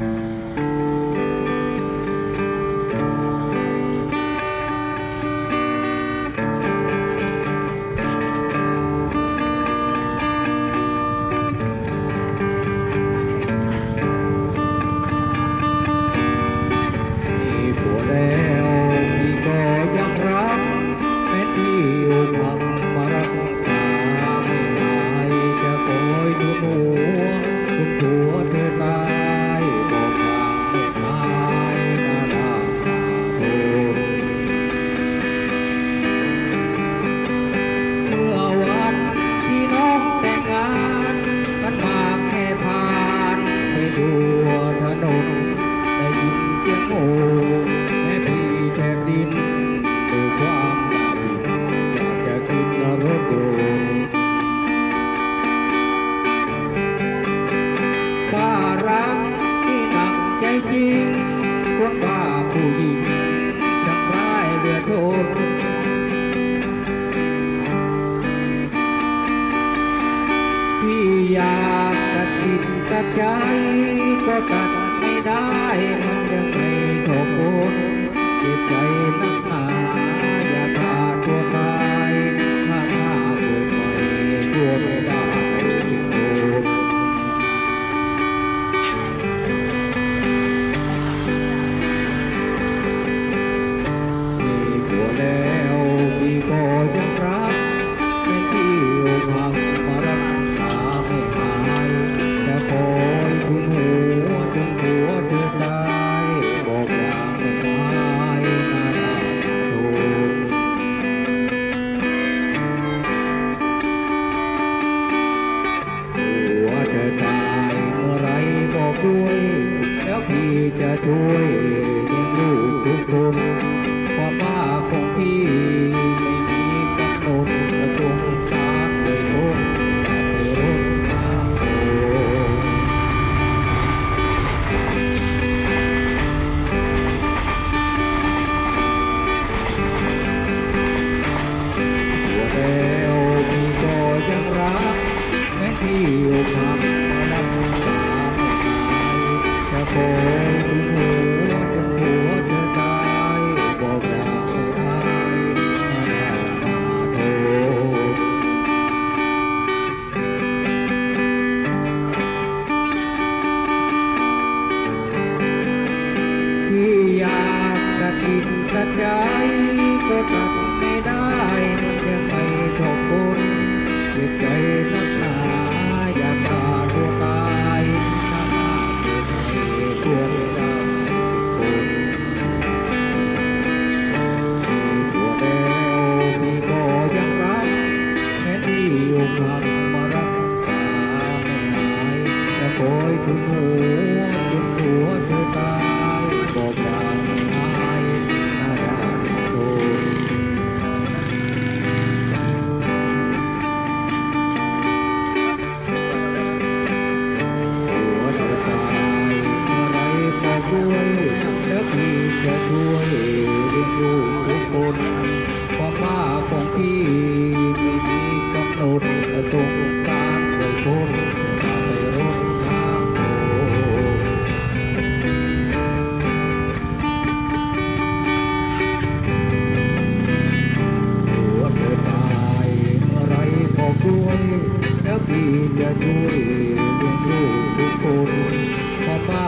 Mm-hmm. ที่อยากตัดจิตตัดใจก็ตัดไม่ได้มันยังไม่โทษเจ็บใจนัก Lord, the Lord. รู้เรื่องรู้ทุกคนเพราะว่า